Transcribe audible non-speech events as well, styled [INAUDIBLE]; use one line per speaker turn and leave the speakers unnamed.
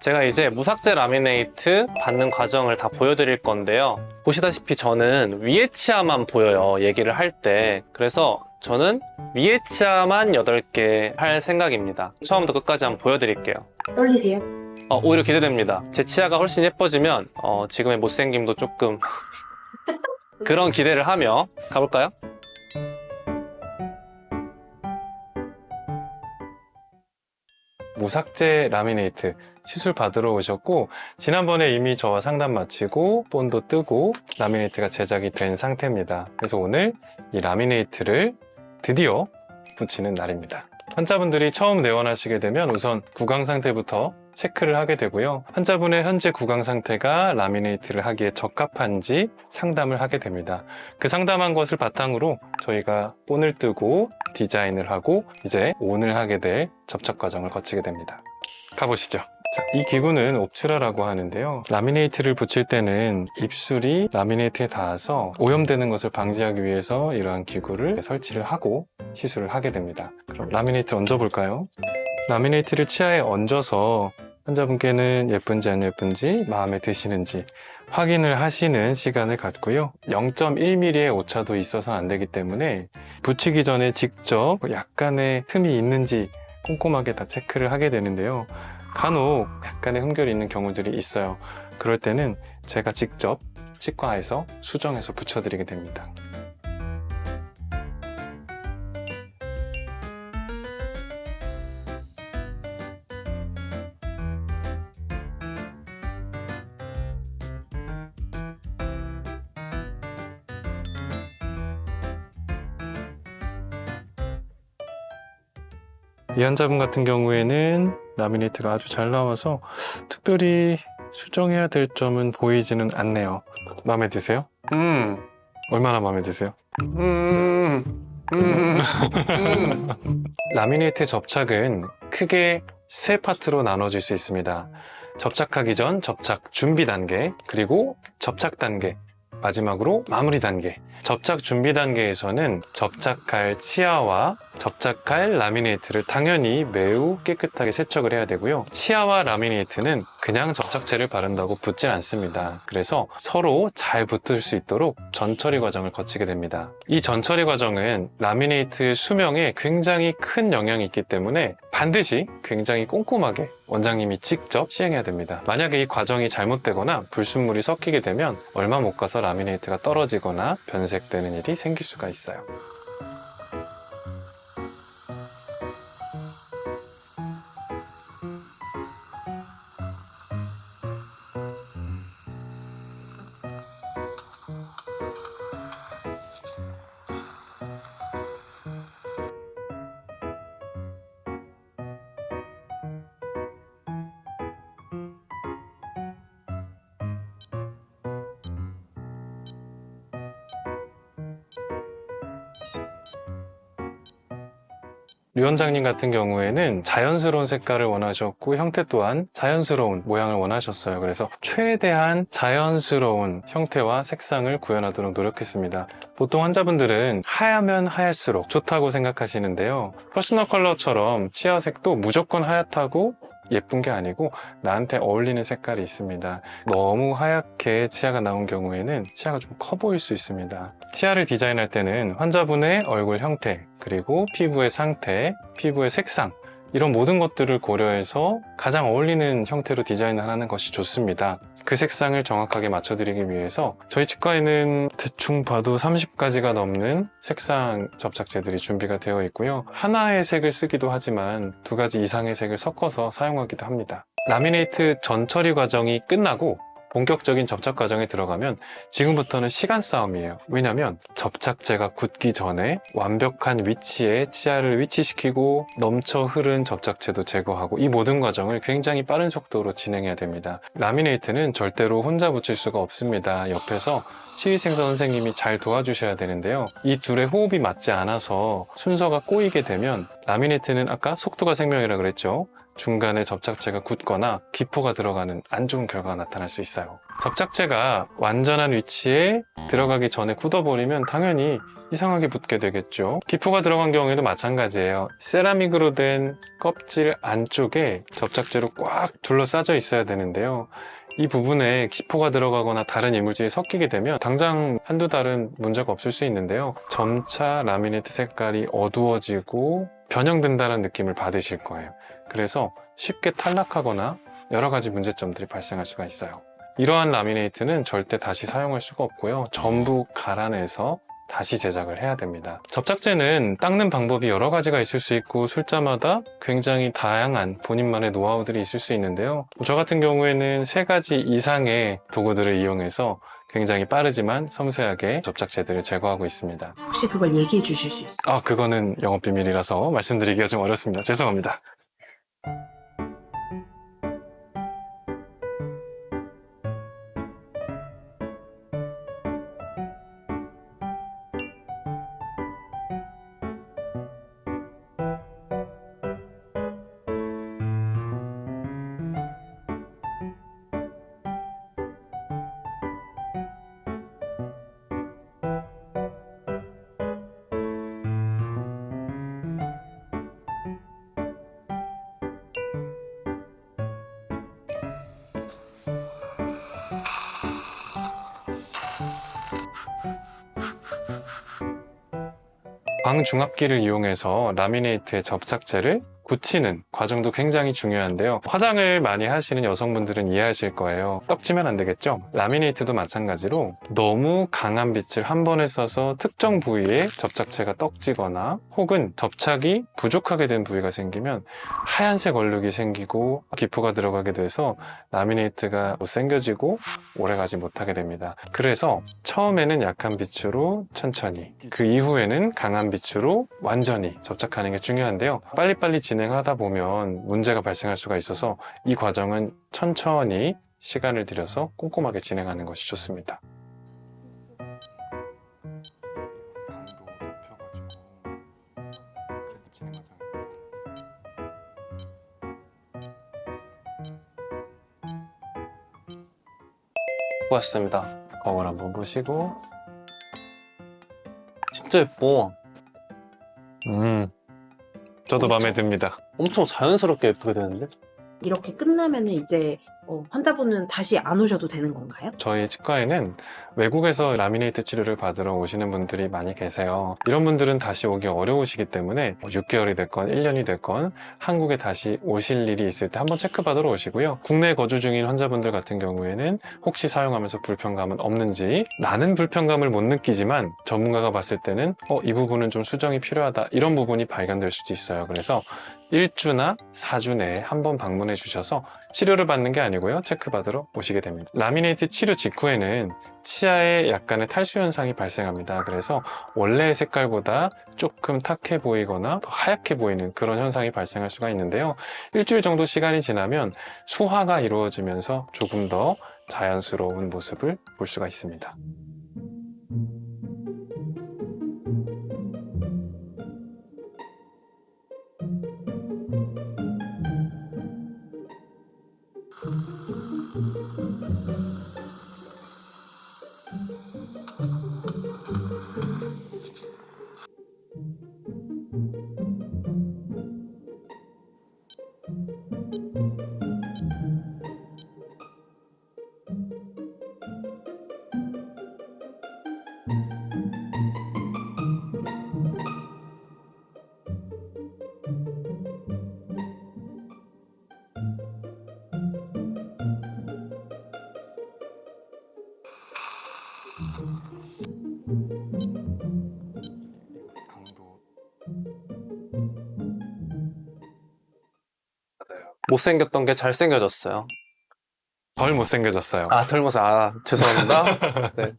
제가 이제 무삭제 라미네이트 받는 과정을 다 보여드릴 건데요. 보시다시피 저는 위에 치아만 보여요. 얘기를 할 때. 그래서 저는 위에 치아만 8개 할 생각입니다. 처음부터 끝까지 한번 보여드릴게요.
떨리세요?
어, 오히려 기대됩니다. 제 치아가 훨씬 예뻐지면 어, 지금의 못생김도 조금 [LAUGHS] 그런 기대를 하며 가볼까요? 무삭제 라미네이트 시술 받으러 오셨고 지난번에 이미 저와 상담 마치고 본도 뜨고 라미네이트가 제작이 된 상태입니다. 그래서 오늘 이 라미네이트를 드디어 붙이는 날입니다. 환자분들이 처음 내원하시게 되면 우선 구강 상태부터 체크를 하게 되고요. 환자분의 현재 구강 상태가 라미네이트를 하기에 적합한지 상담을 하게 됩니다. 그 상담한 것을 바탕으로 저희가 본을 뜨고 디자인을 하고 이제 온을 하게 될 접착 과정을 거치게 됩니다. 가보시죠. 자, 이 기구는 옵츄라라고 하는데요. 라미네이트를 붙일 때는 입술이 라미네이트에 닿아서 오염되는 것을 방지하기 위해서 이러한 기구를 설치를 하고 시술을 하게 됩니다. 그럼 라미네이트를 얹어볼까요? 라미네이트를 치아에 얹어서 환자분께는 예쁜지 안 예쁜지 마음에 드시는지 확인을 하시는 시간을 갖고요. 0.1mm의 오차도 있어서 안 되기 때문에 붙이기 전에 직접 약간의 틈이 있는지 꼼꼼하게 다 체크를 하게 되는데요. 간혹 약간의 흠결이 있는 경우들이 있어요. 그럴 때는 제가 직접 치과에서 수정해서 붙여드리게 됩니다. 이 환자분 같은 경우에는 라미네이트가 아주 잘 나와서 특별히 수정해야 될 점은 보이지는 않네요. 마음에 드세요? 음. 얼마나 마음에 드세요? 음. 음. 음. 라미네이트 접착은 크게 세 파트로 나눠질 수 있습니다. 접착하기 전 접착 준비 단계, 그리고 접착 단계, 마지막으로 마무리 단계. 접착 준비 단계에서는 접착할 치아와 접착할 라미네이트를 당연히 매우 깨끗하게 세척을 해야 되고요. 치아와 라미네이트는 그냥 접착제를 바른다고 붙진 않습니다. 그래서 서로 잘 붙을 수 있도록 전처리 과정을 거치게 됩니다. 이 전처리 과정은 라미네이트의 수명에 굉장히 큰 영향이 있기 때문에 반드시 굉장히 꼼꼼하게 원장님이 직접 시행해야 됩니다. 만약에 이 과정이 잘못되거나 불순물이 섞이게 되면 얼마 못 가서 라미네이트가 떨어지거나 변색되는 일이 생길 수가 있어요. 류 원장님 같은 경우에는 자연스러운 색깔을 원하셨고 형태 또한 자연스러운 모양을 원하셨어요. 그래서 최대한 자연스러운 형태와 색상을 구현하도록 노력했습니다. 보통 환자분들은 하얗면 하얄수록 좋다고 생각하시는데요. 퍼스널 컬러처럼 치아색도 무조건 하얗다고 예쁜 게 아니고 나한테 어울리는 색깔이 있습니다. 너무 하얗게 치아가 나온 경우에는 치아가 좀 커 보일 수 있습니다. 치아를 디자인할 때는 환자분의 얼굴 형태, 그리고 피부의 상태, 피부의 색상, 이런 모든 것들을 고려해서 가장 어울리는 형태로 디자인을 하는 것이 좋습니다. 그 색상을 정확하게 맞춰드리기 위해서 저희 치과에는 대충 봐도 30가지가 넘는 색상 접착제들이 준비가 되어 있고요. 하나의 색을 쓰기도 하지만 두 가지 이상의 색을 섞어서 사용하기도 합니다. 라미네이트 전 처리 과정이 끝나고 본격적인 접착 과정에 들어가면 지금부터는 시간 싸움이에요. 왜냐면 접착제가 굳기 전에 완벽한 위치에 치아를 위치시키고 넘쳐 흐른 접착제도 제거하고 이 모든 과정을 굉장히 빠른 속도로 진행해야 됩니다. 라미네이트는 절대로 혼자 붙일 수가 없습니다. 옆에서 치위생사 선생님이 잘 도와주셔야 되는데요. 이 둘의 호흡이 맞지 않아서 순서가 꼬이게 되면 라미네이트는 아까 속도가 생명이라 그랬죠. 중간에 접착제가 굳거나 기포가 들어가는 안 좋은 결과가 나타날 수 있어요. 접착제가 완전한 위치에 들어가기 전에 굳어버리면 당연히 이상하게 붙게 되겠죠. 기포가 들어간 경우에도 마찬가지예요. 세라믹으로 된 껍질 안쪽에 접착제로 꽉 둘러싸져 있어야 되는데요. 이 부분에 기포가 들어가거나 다른 이물질이 섞이게 되면 당장 한두 달은 문제가 없을 수 있는데요. 점차 라미네이트 색깔이 어두워지고 변형된다는 느낌을 받으실 거예요. 그래서 쉽게 탈락하거나 여러 가지 문제점들이 발생할 수가 있어요. 이러한 라미네이트는 절대 다시 사용할 수가 없고요. 전부 갈아내서 다시 제작을 해야 됩니다. 접착제는 닦는 방법이 여러 가지가 있을 수 있고 술자마다 굉장히 다양한 본인만의 노하우들이 있을 수 있는데요. 저 같은 경우에는 세 가지 이상의 도구들을 이용해서 굉장히 빠르지만 섬세하게 접착제들을 제거하고 있습니다.
혹시 그걸 얘기해 주실 수 있어요?
아, 그거는 영업 비밀이라서 말씀드리기가 좀 어렵습니다. 죄송합니다. 광중압기를 이용해서 라미네이트의 접착제를 굳히는 과정도 굉장히 중요한데요. 화장을 많이 하시는 여성분들은 이해하실 거예요. 떡지면 안 되겠죠? 라미네이트도 마찬가지로 너무 강한 빛을 한 번에 써서 특정 부위에 접착제가 떡지거나 혹은 접착이 부족하게 된 부위가 생기면 하얀색 얼룩이 생기고 기포가 들어가게 돼서 라미네이트가 못생겨지고 오래가지 못하게 됩니다. 그래서 처음에는 약한 빛으로 천천히 그 이후에는 강한 빛으로 완전히 접착하는 게 중요한데요. 빨리빨리 진 행하다 보면 문제가 발생할 수가 있어서 이 과정은 천천히 시간을 들여서 꼼꼼하게 진행하는 것이 좋습니다.
수고하셨습니다.
거울 한번 보시고
진짜 예뻐.
음 저도 마음에 듭니다.
엄청 자연스럽게 예쁘게 되는데?
이렇게 끝나면은 이제 어, 환자분은 다시 안 오셔도 되는 건가요?
저희 치과에는 외국에서 라미네이트 치료를 받으러 오시는 분들이 많이 계세요. 이런 분들은 다시 오기 어려우시기 때문에 6개월이 됐건 1년이 됐건 한국에 다시 오실 일이 있을 때 한번 체크받으러 오시고요. 국내에 거주 중인 환자분들 같은 경우에는 혹시 사용하면서 불편감은 없는지 나는 불편감을 못 느끼지만 전문가가 봤을 때는 어, 이 부분은 좀 수정이 필요하다 이런 부분이 발견될 수도 있어요. 그래서 1주나 4주 내에 한 번 방문해 주셔서 치료를 받는 게 아니고요. 체크받으러 오시게 됩니다. 라미네이트 치료 직후에는 치아에 약간의 탈수 현상이 발생합니다. 그래서 원래의 색깔보다 조금 탁해 보이거나 더 하얗게 보이는 그런 현상이 발생할 수가 있는데요. 일주일 정도 시간이 지나면 수화가 이루어지면서 조금 더 자연스러운 모습을 볼 수가 있습니다. 강도.
못생겼던 게 잘생겨졌어요.
덜 못생겨졌어요.
아, 덜 못생, 아, 죄송합니다. [LAUGHS] 네.